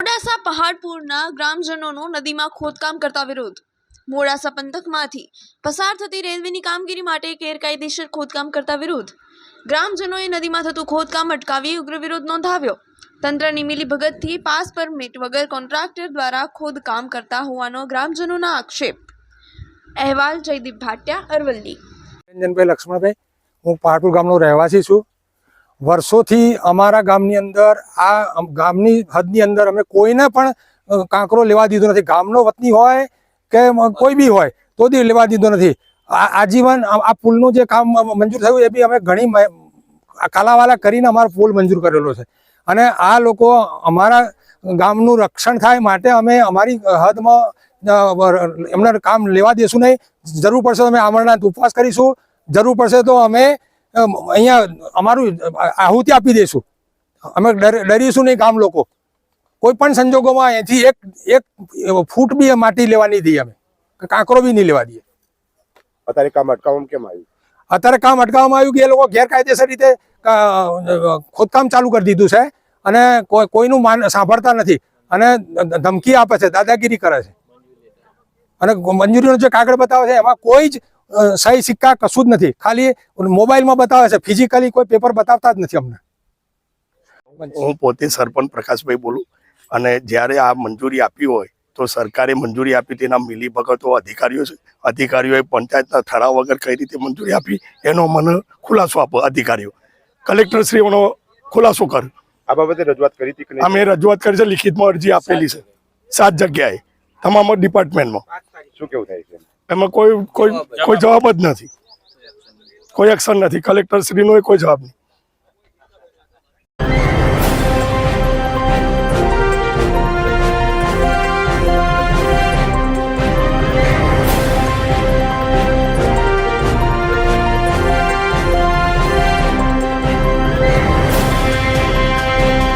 મોડાસા પહાડપુરના ગ્રામજનોનો નદીમાં ખોદકામ કરતા વિરોધ. મોડાસા પંથકમાંથી પસાર થતી રેલવેની કામગીરી માટે ગેરકાયદેસર ખોદકામ કરતા વિરોધ. ગ્રામજનોએ નદીમાં થતું ખોદકામ અટકાવી ઉગ્ર વિરોધ નોંધાવ્યો. તંત્રની મિલીભગતથી પાસ પરમિટ વગર કોન્ટ્રાક્ટર દ્વારા ખોદકામ કરતા હોવાનો ગ્રામજનોના આક્ષેપ. અહેવાલ જયદીપ ભાટિયા, અરવલ્લી. રંજનભાઈ લક્ષ્મણભાઈ, હું પહાડપુર ગામનો રહેવાસી છું. વર્ષોથી અમારા ગામની અંદર આ ગામની હદની અંદર અમે કોઈને પણ કાંકરો લેવા દીધો નથી. ગામનો વતની હોય કે કોઈ બી હોય તો બી લેવા દીધો નથી. આજીવન આ પુલનું જે કામ મંજૂર થયું એ બી અમે ઘણી કાલાવાલા કરીને અમારો પુલ મંજૂર કરેલો છે. અને આ લોકો અમારા ગામનું રક્ષણ થાય માટે અમે અમારી હદમાં એમને કામ લેવા દેશું નહીં. જરૂર પડશે તો અમે અમરનાથ ઉપવાસ કરીશું. જરૂર પડશે તો અમ, અહીંયા અમારું આહુતિ આપી દઈશું. અમે ડરીશું નહીં ગામ લોકો. કોઈ પણ સંજોગોમાં અહીંથી એક એક ફૂટ બી માટી લેવા નહીં દઈએ અમે. કાંકરો બી નહીં લેવા દઈએ. અત્યારે કામ અટકાવવામાં કેમ આવ્યું? અત્યારે કામ અટકાવવામાં આવ્યું કે એ લોકો ગેરકાયદેસર રીતે ખોદકામ ચાલુ કરી દીધું છે અને કોઈ કોઈનું માન સાંભળતા નથી. અને ધમકી આપે છે દાદાગીરી કરે છે. અને મંજૂરીનો જે કાગળ બતાવે છે એમાં કોઈ જ સહી સિક્કા કશું જ નથી. ખાલી મોબાઈલમાં બતાવે છે. ફિઝિકલી કોઈ પેપર બતાવતા જ નથી અમને. હું પોતે સરપંચ પ્રકાશભાઈ બોલું. અને જ્યારે આ મંજૂરી આપી હોય તો સરકારે મંજૂરી આપી તેના મિલીભગતો અધિકારીઓ છે. અધિકારીઓએ પંચાયતના ઠરાવ વગર કઈ રીતે મંજૂરી આપી એનો મને ખુલાસો આપો અધિકારીઓ. કલેક્ટરશ્રીઓનો ખુલાસો કર. આ બાબતે રજૂઆત કરી હતી કે અમે રજૂઆત કરી છે લિખિતમાં અરજી આપેલી છે. સાત જગ્યાએ તમામ ડિપાર્ટમેન્ટમાં શું કેવું થાય છે? એમાં કોઈ કોઈ કોઈ જવાબ જ નથી. કોઈ એક્શન નથી. કલેક્ટરશ્રીનો કોઈ જવાબ નહીં.